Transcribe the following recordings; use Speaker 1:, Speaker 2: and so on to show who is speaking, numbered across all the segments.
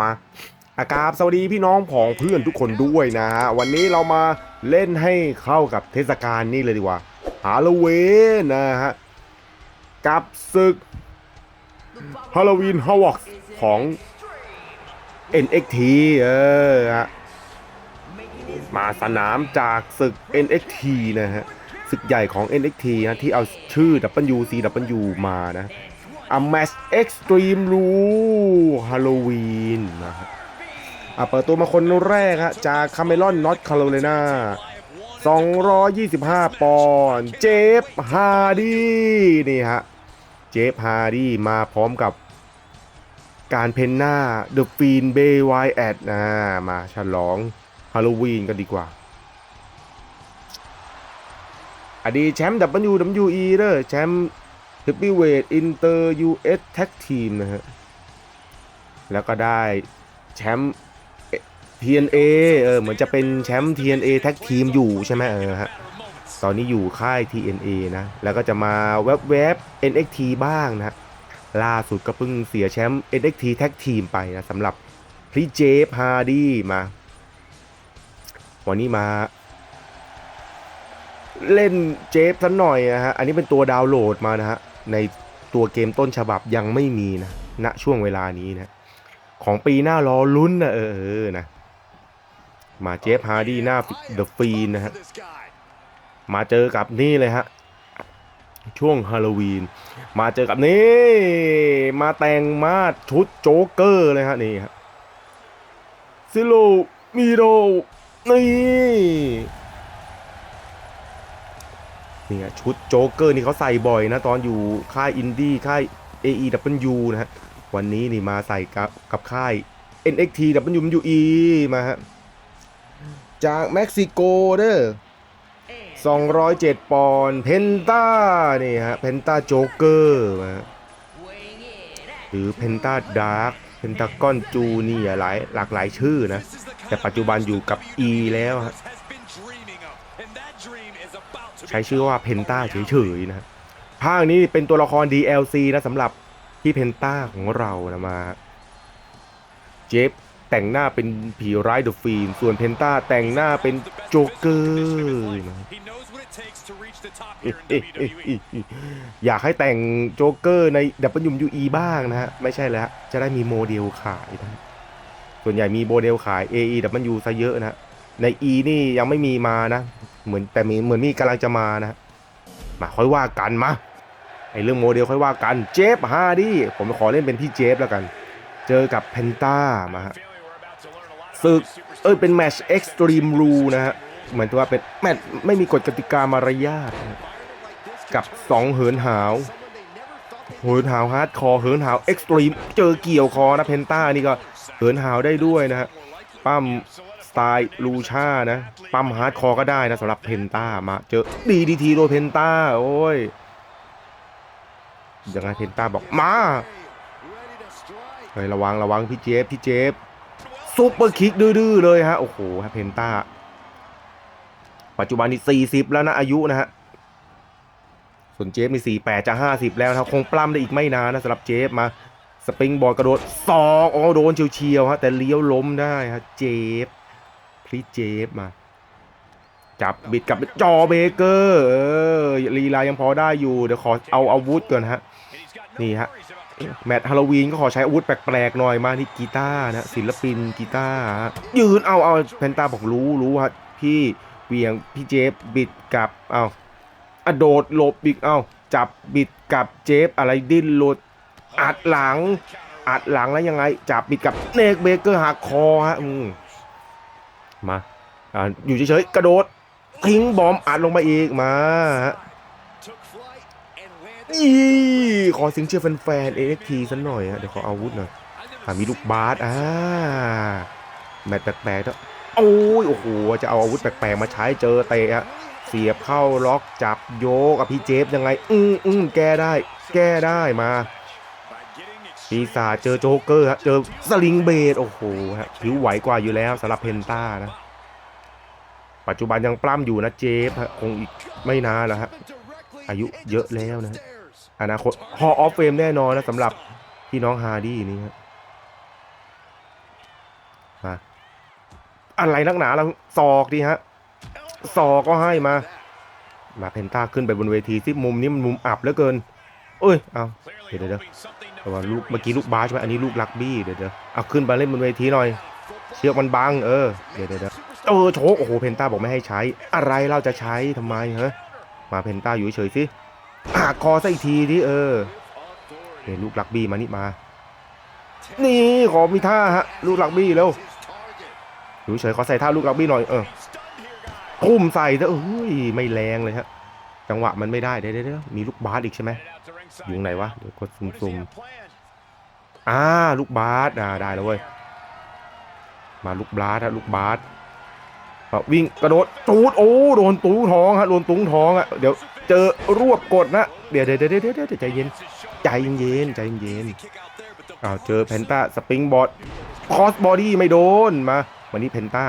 Speaker 1: มาอากาศสวัสดีพี่น้องผองเพื่อนทุกคนด้วยนะฮะวันนี้เรามาเล่นให้เข้ากับเทศกาลนี่เลยดีกว่าฮาโลวีนนะฮะกับศึกฮาโลวีนฮาวอกของ NXT เออฮะมาสนามจากศึก NXT นะฮะศึกใหญ่ของ NXT นะที่เอาชื่อ WCW มานะ A Match Extreme Rule Halloween นะครับอะเปิดตัวมาคนแรกฮะจากคาเมลอนนอตคาโรไลนา225 ปอนด์เจฟฮาร์ดีนี่ฮะ เจฟฮาร์ดีมาพร้อมกับการเพนหน้า The Fiend Bray Wyatt นะมาฉลองฮาโลวีนกันดีกว่า อดีตแชมป์ WWE เด้อแชมป์ Heavyweight Inter US Tag Team นะฮะ แล้วก็ได้แชมป์ TNA เออเหมือนจะเป็นแชมป์ TNA Tag Team อยู่ใช่ไหมเออฮะ ตอนนี้อยู่ค่าย TNA นะ แล้วก็จะมาแวบๆ NXT บ้างนะล่าสุดก็เพิ่งเสียแชมป์ NXT Tag Team ไปนะสำหรับพี่เจฟฮาร์ดีมา วันนี้มา เล่นเจฟสักหน่อยนะฮะ อันนี้เป็นตัวดาวน์โหลดมานะฮะ ในตัวเกมต้นฉบับยังไม่มีนะณช่วงเวลานี้นะ ของปีหน้ารอลุ้นนะเออเออนะ มาเจฟฮาร์ดีหน้าเดอะฟีนนะฮะ มาเจอกับนี่เลยฮะ ช่วงฮาโลวีน มาเจอกับนี่ มาแต่งมาชุดโจ๊กเกอร์เลยฮะนี่ครับซิโลมีโดนี่ นี่ฮะชุดโจ๊กเกอร์นี่เขาใส่บ่อยนะตอนอยู่ค่ายอินดี้ค่าย AEW นะฮะวันนี้นี่มาใส่กับกับค่าย NXT WWE มาฮะจากเม็กซิโกเด้อ207 ปอนด์เพนต้านี่ฮะเพนต้าโจ๊กเกอร์มาหรือเพนต้าดาร์กเพนตากอนจูนี่หลายหลากหลายชื่อนะ แต่ปัจจุบันอยู่กับ E แล้วฮะ ใช้ชื่อว่าเพนต้าเฉยๆนะภาคนี้เป็นตัวละคร DLC นะสำหรับที่เพนต้าของเรานะมา เจฟแต่งหน้าเป็นผีร้ายเดอะฟีนส่วนเพนต้าแต่งหน้าเป็นโจ๊กเกอร์นะอยากให้แต่งโจ๊กเกอร์ใน WWE บ้างนะฮะ ไม่ใช่แล้วจะได้มีโมเดลขายนะส่วนใหญ่มีโมเดลขาย AEW ซะเยอะนะ ใน E นี่ยังไม่มีมานะ เหมือนแต่มีเหมือนมีกำลังจะมานะมาค่อยว่ากันมาไอเรื่องโมเดลค่อยว่ากันเจฟฮาร์ดี้ผมขอเล่นเป็นพี่เจฟแล้วกัน เจอกับเพนต้ามาฮะศึกเอ้ยเป็นแมชเอ็กซ์ตรีมรูนะฮะเหมือนตัวว่าเป็นแมตช์ไม่มีกฎกติกามารยาทกับ 2 เหินหาว เหินหาวฮาร์ดคอร์เหินหาวเอ็กซ์ตรีมเจอเกี่ยวคอนะเพนต้านี่ก็เหินหาวได้ด้วยนะฮะปั้ม ไตล์ลูชานะ ปั้มฮาร์ดคอร์ก็ได้นะสำหรับเพนต้ามาเจอดีดีทีโดยเพนต้า โอ้ยยังไงเพนต้าบอกมาเฮ้ยระวังระวังพี่เจฟพี่เจฟซุปเปอร์คิกดื้อเลยฮะ โอ้โหเพนต้า ปัจจุบันนี่ 40 แล้วนะ อายุนะฮะ ส่วนเจฟนี่48 จะ 50 แล้วนะครับคงปล้ำได้อีกไม่นานนะสำหรับเจฟมาสปริงบอร์ดกระโดดสองโอ้โดนเฉียวๆฮะแต่เลี้ยวล้มได้ฮะเจฟ พลิเจฟมา จับบิดกับจอเบเกอร์เออลีลายังพอได้อยู่ เดี๋ยวขอเอาอาวุธก่อนฮะ นี่ฮะ แมตฮาโลวีนก็ขอใช้อาวุธแปลกๆหน่อยมาที่กีตาร์นะศิลปินกีตาร์ยืนเอาเอาเพนตาบอกรู้รู้ฮะพี่เวียงพี่เจฟบิดกับเอาอโดดหลบอีกเอาจับบิดกับเจฟอะไรดิ้นหลุดอัดหลังอัดหลังแล้วยังไงจับบิดกับเนกเบเกอร์หักคอฮะอืม มาอ่าอยู่เฉยๆกระโดดทิ้งบอมอัดลงมาอีกมาฮะอีขอเสียงเชียร์แฟนๆ NXT สักหน่อยฮะเดี๋ยวขออาวุธหน่อยอ่ามีลูกบาสอ่าแมตช์แปลกๆแล้วโอ้ยโอ้โหจะเอาอาวุธแปลกๆมาใช้เจอเตะฮะเสียบเข้าล็อกจับโยกกับพี่เจฟยังไง อืมอืมแก้ได้ แก้ได้มา ปีศาจเจอโจ๊กเกอร์ฮะเจอสลิงเบดโอ้โหฮะผิวไหวกว่าอยู่แล้วสำหรับเพนต้านะ ปัจจุบันยังปล้ำอยู่นะเจฟฮะคงอีกไม่นานแล้วฮะอายุเยอะแล้วนะอนาคตฮอออฟเฟมแน่นอนนะสำหรับพี่น้องฮาร์ดี้นี่ฮะมาอะไรนักหนาเราศอกดีฮะศอกก็ให้มา มาเพนต้าขึ้นไปบนเวทีที่มุมนี้มันมุมอับเหลือเกินเอ้ยเอาเดี๋ยวเดี๋ยว แต่ว่าลูกเมื่อกี้ลูกบาสใช่ไหมอันนี้ลูกลักบี้เดี๋ยวเดี๋ยวเอาขึ้นมาเล่นบนเวทีหน่อย เชือกมันบังเออเดี๋ยวเดี๋ยวเออโชกโอ้โหเพนต้าบอกไม่ให้ใช้ อะไรเราจะใช้ทำไมเฮะมาเพนต้าอยู่เฉยๆสิอ่ากคอซะอีกทีดิเออเดี๋ยวลูกลักบี้มานี่มา นี่ขอมีท่าฮะลูกลักบี้เร็วอยู่เฉยขอใส่ท่าลูกลักบี้หน่อยเออทุ่มใส่ซะเอ้ยไม่แรงเลยฮะ จังหวะมันไม่ได้เดี๋ยวเดี๋ยวเด้มีลูกบาสอีกใช่ไหมอยู่ไหนวะเดี๋ยวกดซุ่มๆอ่าลูกบาสอ่าได้แล้วเว้ยมาลูกบาสฮะลูกบาสวิ่งกระโดดตูดโอ้โดนตุ้งท้องฮะโดนตุ้งท้องอะเดี๋ยวเจอรวบกดนะเดี๋ยวเดี๋ยวเดี๋ยวเดี๋ยวเด้ใจเย็นใจเย็นใจเย็นอ้าวเจอเพนต้าสปริงบอร์ดคอสบอดี้ไม่โดนมาวันนี้เพนต้า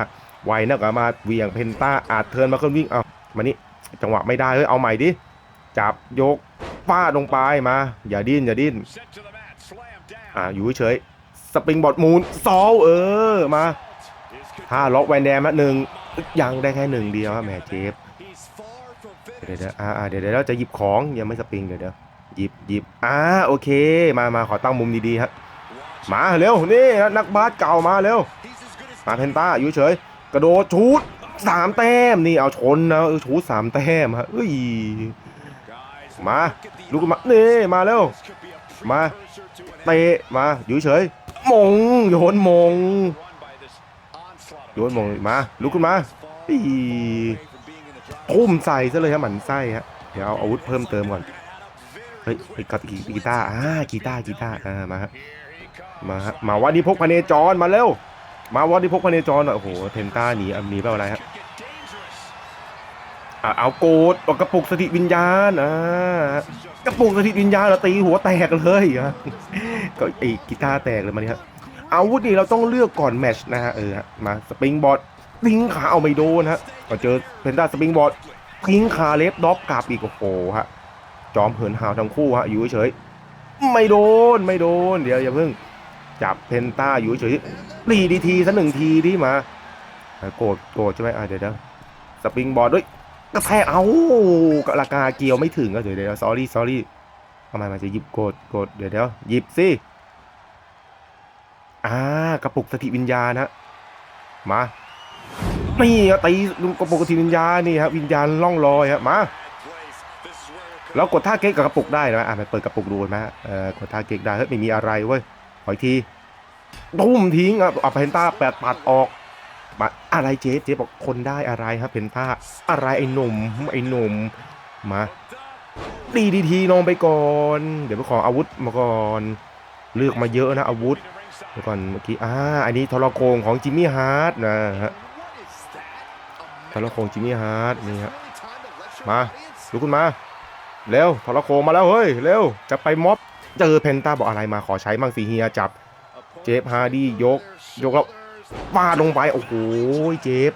Speaker 1: ไวนักอะมาเวียงเพนต้าอาจเทิร์นมาขึ้นวิ่งเอามานี่ จังหวะไม่ได้เฮ้ยเอาใหม่ดิจับยกฟาดลงไปมา อย่าดิ้นอย่าดิ้นอ่าอยู่เฉยสปริงบอร์ดมูนซอลเออมาถ้าล็อกแวนแดมละหนึ่งยังได้แค่หนึ่งเดียวแหมเจฟเดี๋ยวเดี๋ยวอ่าเดี๋ยวเดี๋ยวเราจะหยิบของยังไม่สปริงเดี๋ยวเดี๋ยวหยิบหยิบอ่าโอเคมามาขอตั้งมุมดีๆฮะมาเร็วนี่นักบาสเก่ามาเร็วมาเพนต้าอยู่เฉย กระโดดชูด สามแต้มนี่เอาชนนะเออชูสามแต้มฮะเอ้ยมาลุกขึ้นมานี่มาเร็วมาเตะมาอยู่เฉยมงโยนมงโยนมงมาลุกขึ้นมาอีทุ่มใส่ซะเลยฮะหมันไส้ฮะเดี๋ยวเอาอาวุธเพิ่มเติมก่อนเฮ้ยกับกีตาร์อ่ากีตาร์กีตาร์อ่ามาฮะมาฮะมาวัดดีพกพเนจรมาเร็ว มาวัดดีพกพเนจรหน่อยโอ้โหเทนต้าหนีอะหนีไปอะไรฮะอะเอาโกดเอากระปุกสติวิญญาณอ่ากระปุกสติวิญญาณเราตีหัวแตกเลยฮะก็ไอ้กีตาร์แตกเลยมาเนี่ยฮะอาวุธนี่เราต้องเลือกก่อนแมชนะฮะเออมาสปริงบอร์ดทิ้งขาเอาไม่โดนฮะก็เจอเพนด้าสปริงบอร์ดทิ้งขาเล็บด็อกกลับอีกโอ้โหฮะจอมเหินหาวทั้งคู่ฮะอยู่เฉยไม่โดนไม่โดนเดี๋ยวอย่าเพิ่ง จับเพนต้าอยู่เฉยๆรีดีทีสักหนึ่งทีที่มาโกรธโกรธใช่ไหมอะเดี๋ยวเดี๋ยวสปริงบอร์ดด้วยกระแทกเอากระกาเกียวไม่ถึงก็เดี๋ยวเดี๋ยว sorry sorry ทำไมมันจะหยิบโกดกดเดี๋ยวเดี๋ยวหยิบสิอ่ากระปุกสติวิญญาณฮะมานี่ตีกระปุกสติวิญญาณนี่ฮะวิญญาณล่องลอยฮะมาแล้วกดท่าเก๊กกับกระปุกได้นะอะไปเปิดกระปุกดูนะเออกดท่าเก๊กได้เฮ้ยไม่มีอะไรเว้ย ออีกทีตุ้มทิ้งอะเอาเพนต้าแปดปัดออกมาอะไรเจ๊เจ๊บอกคนได้อะไรครับเพนต้าอะไรไอ้หนุ่มไอ้หนุ่มมาดีดีทีลงไปก่อน เดี๋ยวไปขออาวุธมาก่อน เลือกมาเยอะนะอาวุธเดี๋ยวก่อนเมื่อกี้อ่าอันนี้ทรโคงของจิมมี่ฮาร์ดนะฮะทรโคงจิมมี่ฮาร์ดนี่ฮะมาลุกขึ้นมาเร็วทรโคงมาแล้วเฮ้ยเร็วจะไปม็อบ เจอเพนต้าบอกอะไรมาขอใช้มั่งสีเฮียจับ เจฟฮาร์ดี้ยก ยกแล้วฟาดลงไปโอ้โหเจฟ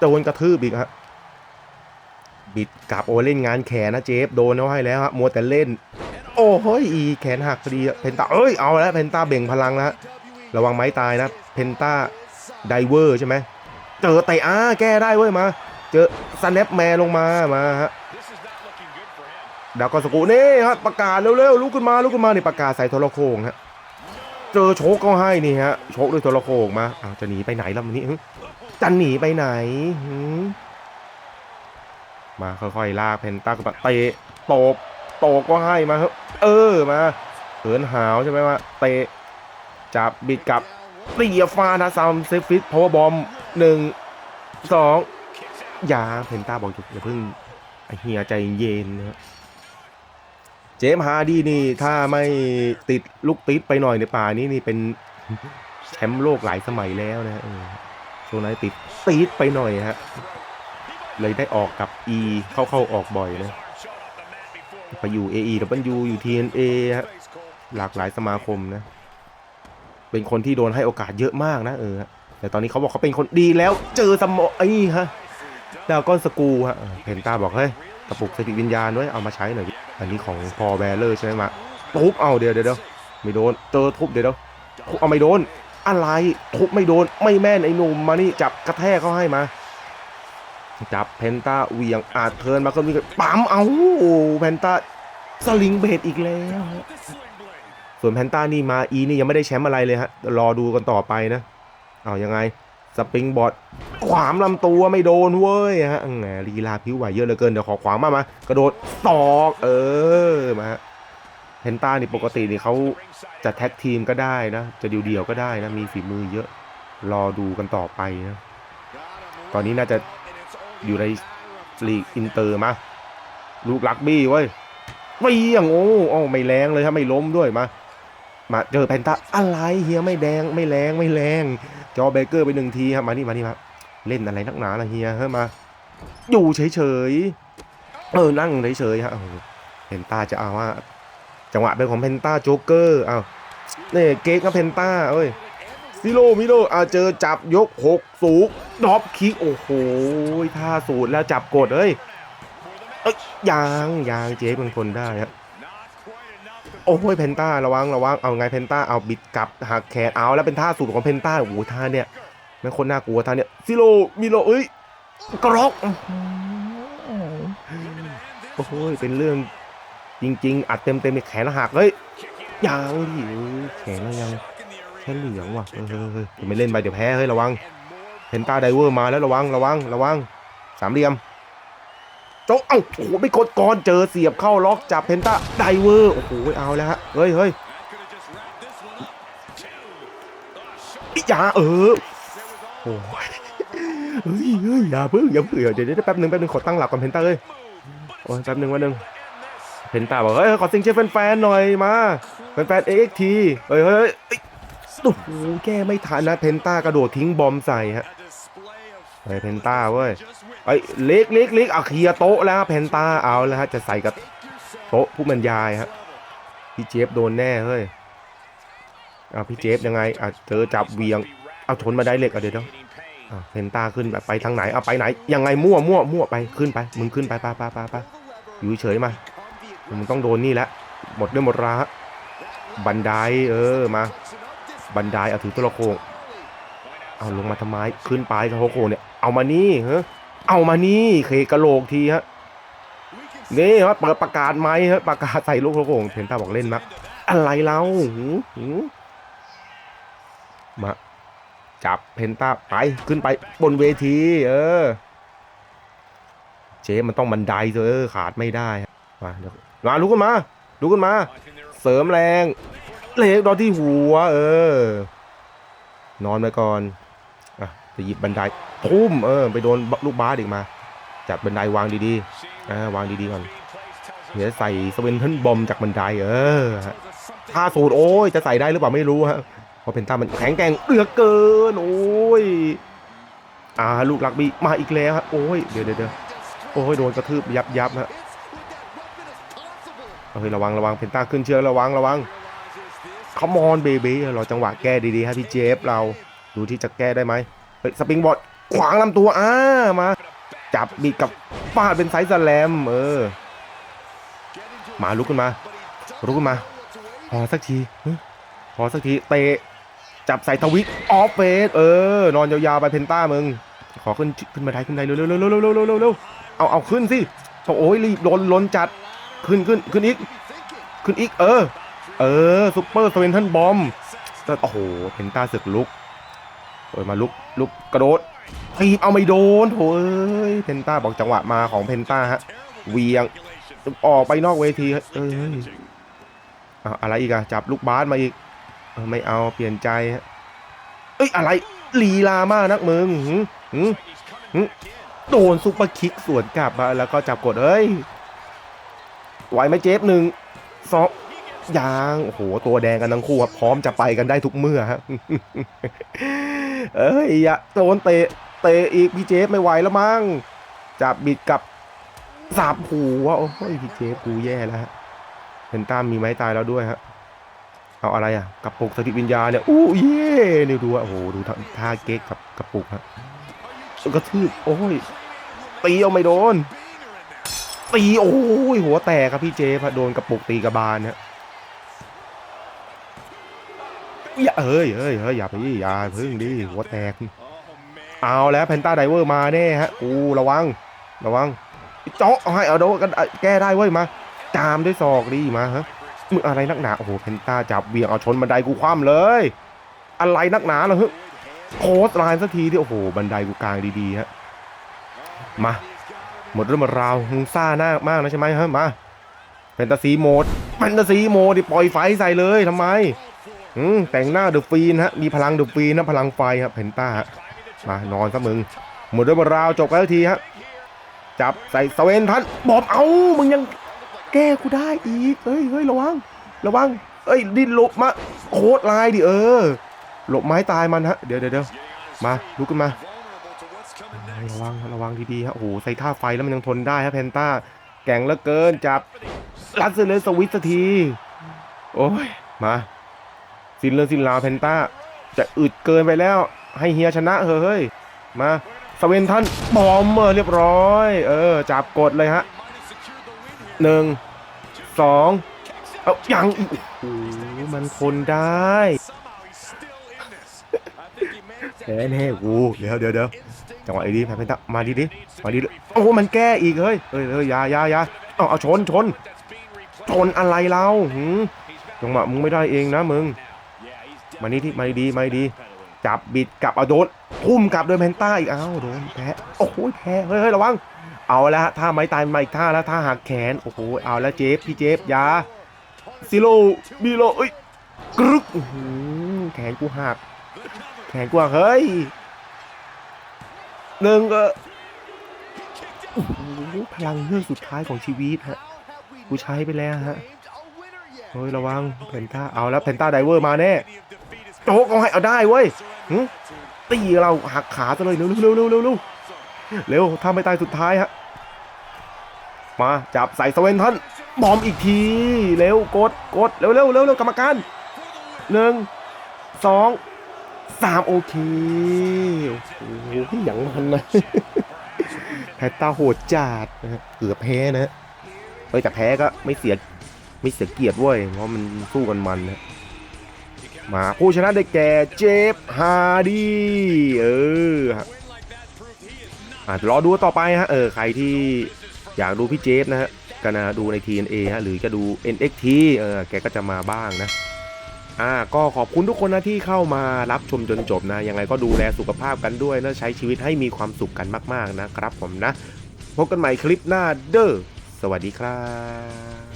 Speaker 1: โดนกระทืบอีกฮะบิดกลับโอเล่นงานแขนนะเจฟโดนเขาให้แล้วฮะมัวแต่เล่น โอ้เฮ้ยอีแขนหักพอดีเพนต้าเอ้ยเอาแล้วเพนต้าเบ่งพลังแล้วฮะระวังไม้ตายนะเพนต้าไดเวอร์ใช่ไหมเจอเตะอ้าแก้ได้เว้ยมา เจอสแนปแมนลงมามาฮะ ดาวกอนสกูนี่ฮะประกาศเร็วๆลุกขึ้นมาลุกขึ้นมานี่ประกาศใส่โทรโคงฮะเจอโชกก็ให้นี่ฮะโชกด้วยโทรโคงมาอ้าวจะหนีไปไหนแล้ววันนี้จะหนีไปไหนมาค่อยๆลากเพนต้ากับเตะตบตบก็ให้มาครับเออมาเหินหาวใช่ไหมว่าเตะจับบิดกับเตียฟานะซัมเซฟิตพาวเวอร์บอมหนึ่งสองอย่าเพนต้าบอกอย่าเพิ่งเฮียใจเย็นนะเจมส์ฮาร์ดีนี่ถ้าไม่ติดลูกติดไปหน่อยในป่านี้นี่เป็นแชมป์โลกหลายสมัยแล้วนะเออช่วงนั้นติดติดไปหน่อยฮะเลยได้ออกกับ E เข้าเข้าออกบ่อยนะไปอยู่ AE ดับเบิลยูอยู่ TNA ฮะหลากหลายสมาคมนะ เป็นคนที่โดนให้โอกาสเยอะมากนะเออแต่ตอนนี้เขาบอกเขาเป็นคนดีแล้วเจอสมอไอ้ฮะ ดาวก้อนสกูฮะเพนตาบอกเฮ้ยกระปุกสติวิญญาณด้วยเอามาใช้หน่อย อันนี้ของพอแวลเลอร์ใช่ไหมมาทุบเอาเดี๋ยวเดี๋ยวไม่โดนเจอทุบเดี๋ยวทุบเอาไม่โดน อะไรทุบไม่โดนไม่แม่นไอ้หนุ่มมานี่จับกระแทกเขาให้มา จับเพนต้าเวียงอาจเทิร์นมาก็มีปั๊มเอาเพนต้าสลิงเบดอีกแล้ว ส่วนแพนต้านี่มาอีนี่ยังไม่ได้แชมป์อะไรเลยฮะรอดูกันต่อไปนะ เอายังไง สปริงบอร์ดขวามลำตัวไม่โดนเว้ยฮะแหมลีลาผิวไหวเยอะเหลือเกิน เดี๋ยวขอขวางมามากระโดดตอกเออมาเพนต้านี่ปกตินี่เขาจะแท็กทีมก็ได้นะ จะเดี่ยวๆก็ได้นะ มีฝีมือเยอะ รอดูกันต่อไปนะ ตอนนี้น่าจะอยู่ในลีกอินเตอร์มา ลูกลักบี้เว้ยไม่ยังโอ้โอ้ไม่แรงเลยถ้าไม่ล้มด้วยมา มาเจอแพนต้าอะไรเฮียไม่แดงไม่แรงไม่แรง จอเบเกอร์ไปหนึ่งทีครับมานี่มานี่มาเล่นอะไรนักหนาล่ะเฮียเฮ้ยมา อยู่เฉยๆเออนั่งเฉยๆฮะเพนต้าจะเอาว่า จังหวะเป็นของเพนต้าโจ๊กเกอร์เอ้าวนี่เก๊กกับเพนต้าเอ้ยซิโร่มิโร่อาเจอจับยกหกสูงดรอปคิกโอ้โหท่าสูตรแล้วจับกดเอ้ยเอ้ยยางยางเจ๊เป็นคนได้ฮะ โอ้ยเพนต้าระวังระวังเอาไงเพนต้าเอาบิดกลับหักแขนเอาแล้วเป็นท่าสูตรของเพนต้าโอ้โหท่าเนี่ยไม่คนน่ากลัวท่าเนี่ยซิโร่มิโร่เอ้ยกรอกโอ้โหเป็นเรื่องจริง ๆ อัดเต็มเต็มแขนหักเฮ้ยยางดิแขนยังแค่เหลืองว่ะเฮ้ยเฮ้ยเฮ้ยไม่เล่นไปเดี๋ยวแพ้เฮ้ยระวังเพนต้าไดเวอร์มาแล้วระวังระวังระวังสามเหลี่ยม โจ๊กเอ้าโอ้โหไม่กดก่อนเจอเสียบเข้าล็อกจับเพนต้าไดเวอร์โอ้โหเอาแล้วฮะเฮ้ยเฮ้ยอิยาเออโอ้ยเฮ้ยเฮ้ยอย่าเพิ่งอย่าเพิ่งเดี๋ยวเดี๋ยวแป๊บหนึงแป๊บหนึงขอตั้งหลักก่อนเพนต้าเลยโอ้ยแป๊บหนึงแป๊บหนึงเพนต้าบอกเฮ้ยขอซิงเชียร์แฟนๆหน่อยมาแฟนๆเอ็กทีเฮ้ยเฮ้ยเฮ้ยโอ้โหแก้ไม่ทันนะเพนต้ากระโดดทิ้งบอมใส่ฮะ เฮ้ยเพนต้าเว้ยเอ้เล็กเล็กเล็กเอาเคลียโต๊ะแล้วเพนต้าเอาแล้วฮะจะใส่กับโต๊ะผู้บรรยายฮะพี่เจฟโดนแน่เฮ้ยเอาพี่เจฟยังไงอะเจอจับเวียงเอาชนมาได้เล็กอะเดี๋ยวเดี๋ยวอะเพนต้าขึ้นแบบไปทางไหนเอาไปไหนยังไงมั่วมั่วมั่วไปขึ้นไปมึงขึ้นไปไปไปไปไปอยู่เฉยมามึงต้องโดนนี่แหละหมดด้วยหมดราบันไดเออมาบันไดเอาถือตัวละโคง เอาลงมาทำไมขึ้นไปกับโคเนี่ยเอามานี่เฮ้เอามานี่เคกระโหลกทีฮะนี่ฮะเปิดประกาศไหมฮะประกาศใส่ลูกโคงเพนต้าบอกเล่นมักอะไรเราหือหือมาจับเพนต้าไปขึ้นไปบนเวที เออ เจ๊มันต้องบันไดเธอขาดไม่ได้มาเดี๋ยวมาลุกขึ้นมาลุกขึ้นมา เสริมแรง เล็กดอนที่หัว เออ นอนไปก่อน จะหยิบบันไดทุ่มเออไปโดนลูกบาสอีกมา จัดบันไดวางดีๆอ่าวางดีๆก่อนเดี๋ยวใส่สเวนเทิลบอมจากบันไดเออท่าสูตรโอ้ยจะใส่ได้หรือเปล่าไม่รู้ฮะเพราะเพนต้ามันแข็งแกร่งเหลือเกิน โอ้ยอ่าลูกลักบี้มาอีกแล้วฮะโอ้ยเดี๋ยวเดี๋ยวโอ้ยโดนกระทืบยับยับฮะเฮ้ยระวังระวังเพนต้าขึ้นเชือกระวังระวังคอมอนเบบี้รอจังหวะแก้ดีๆฮะพี่เจฟเราดูที่จะแก้ได้ไหม ฮ้ยสปริงบอร์ดขวางลำตัวอ่ามา จับบีดกับฟาดเป็นไซส์สแลมเออ มาลุกขึ้นมาลุกขึ้นมาพอสักทีพอสักทีเตะจับใส่ทวิกออฟเฟสเออนอนยาวๆไปเพนต้ามึง ขอขึ้นขึ้นมาได้ขึ้นได้เร็วๆเร็วๆเร็วๆเร็วๆเร็วเร็วเอาเอาขึ้นสิโอ้ยรีบล้นล้นจัดขึ้นขึ้นขึ้นอีก ขึ้นอีกเออ เออซุปเปอร์สเวนทันบอมโอ้โหเพนต้าสือกลุก โอ้ยมาลุกลุกกระโดดทีบเอาไม่โดนโถ่เอ้ยเพนต้าบอกจังหวะมาของเพนต้าฮะเวียงออกไปนอกเวทีเอ้ยอะไรอีกอะจับลูกบาสมาอีกไม่เอาเปลี่ยนใจฮะเอ้ยอะไรลีลามากนักมึงหืมหืมหืมโดนซุปเปอร์คิกสวนกลับมาแล้วก็จับกดเอ้ยไหวไหมเจฟหนึ่งสองยางโอ้โหตัวแดงกันทั้งคู่ครับพร้อมจะไปกันได้ทุกเมื่อฮะ เอ้ยอย่าโดนเตะเตะอีกพี่เจฟไม่ไหวแล้วมั้งจับบิดกับสาบหูว่าโอ้ยพี่เจฟกูแย่แล้วฮะเพนตามมีไม้ตายแล้วด้วยฮะเอาอะไรอะกระปุกสติตวิญญาณเนี่ยอู้เย่นี่ดูว่าโอ้โหดูท่าเก๊กกับกระปุกฮะกระทืบโอ้ยตีเอาไม่โดนตีโอ้ยหัวแตกครับพี่เจฟโดนกระปุกตีกระบาลฮะ อย่าเอ้ยเอ้ยเฮ้ยอย่าไปอย่าพึ่งดิหัวแตก เอาแล้วเพนต้าไดเวอร์มาแน่ฮะกูระวัง ระวังเจาะเอาให้เอาโดกันแก้ได้เว้ยมาจามด้วยศอกดีมาฮะมึงอะไรนักหนาโอ้โหเพนต้าจับเบี่ยงเอาชนบันไดกูคว่ำเลย อะไรนักหนาเหรอฮึโคสไลน์สักทีที่โอ้โหบันไดกูกลางดีๆฮะมาหมดเรื่องมดราวมึงซ่าหน้ามากนะใช่ไหมฮะมาแฟนตาซีโหมดแฟนตาซีโหมดดิปล่อยไฟใส่เลยทำไม อืมแต่งหน้าเดอะฟีนฮะมีพลังเดอะฟีนนะพลังไฟครับเพนต้าฮะมานอนซะมึง หมดเรื่องหมดราวจบแล้วทีฮะจับใส่สเวนทันบอมเอามึงยังแก้กูได้อีกเฮ้ยเฮ้ยระวัง ระวังเอ้ยดิ้นหลบมาโคตรลายดิเออ หลบไม้ตายมันฮะเดี๋ยวเดี๋ยวมาลุกขึ้นมาระวังระวังดีๆฮะโอ้โหใส่ท่าไฟแล้วมันยังทนได้ฮะเพนต้าแก่งเหลือเกินจับลัดเซเลสวิตสักทีโอ้ยมา สินเรื่อสินลาเพนต้า จะอึดเกินไปแล้ว ให้เฮียชนะเฮ้ยเฮ้ย มาสเวนทันบอมเมอร์เรียบร้อย เออ จับกดเลยฮะหนึ่งสองเอายังอีกโอ้มันทนได้แน่แน่กูเดี๋ยวเดี๋ยวเดี๋ยวจังหวะไอ้ดีแพ้เพนต้ามาดีดิมาดิโอ้โหมันแก้อีกเฮ้ยเฮ้ยเฮ้ยยายายาเอาเอาชนชนชนอะไรเราหืมจังหวะมึงไม่ได้เองนะมึง มานี่ที่มาดีมาดีจับบิดกลับเอาโดนทุ่มกลับโดยเพนต้าอีกอ้าวโดนแพ้โอ้โหแพ้เฮ้ยระวังเอาละฮะท่าไม้ตายมาอีกท่าแล้วท่าหักแขนโอ้โหเอาแล้วเจฟพี่เจฟยาซิโลบีโลเอ้ยกรึกอื้อหือแขนกูหักแขนกูหักเฮ้ยหนึ่งก็โอ้โหพลังเฮือกสุดท้ายของชีวิตฮะกูใช้ไปแล้วฮะเฮ้ยระวังเพนต้าเอาแล้วเพนต้าไดเวอร์มาแน่ โจ๊กเอาให้เอาได้เว้ยตีเราหักขาซะเลยเร็วเร็วเร็วเร็วเร็วเร็วทำไปตายสุดท้ายฮะมาจับใส่สเวนทันบอมอีกทีเร็วกดกดเร็วเร็วเร็วเร็วกรรมการหนึ่งสองสามโอเคโอ้โหอย่างมันนะแพตตาโหดจัดนะเกือบแพ้นะฮะเอ้ยแต่แพ้ก็ไม่เสียไม่เสียเกียรติเว้ยเพราะมันสู้กันมันนะ มาผู้ชนะได้แก่เจฟฮาร์ดีเออฮะอะรอดูต่อไปฮะเออใครที่อยากดูพี่เจฟนะฮะก็นะดูใน TNA ฮะหรือจะดู NXT เออแกก็จะมาบ้างนะอ่าก็ขอบคุณทุกคนนะที่เข้ามารับชมจนจบนะยังไงก็ดูแลสุขภาพกันด้วยและใช้ชีวิตให้มีความสุขกันมาก ๆ นะครับผมนะ พบกันใหม่คลิปหน้าเด้อสวัสดีครับ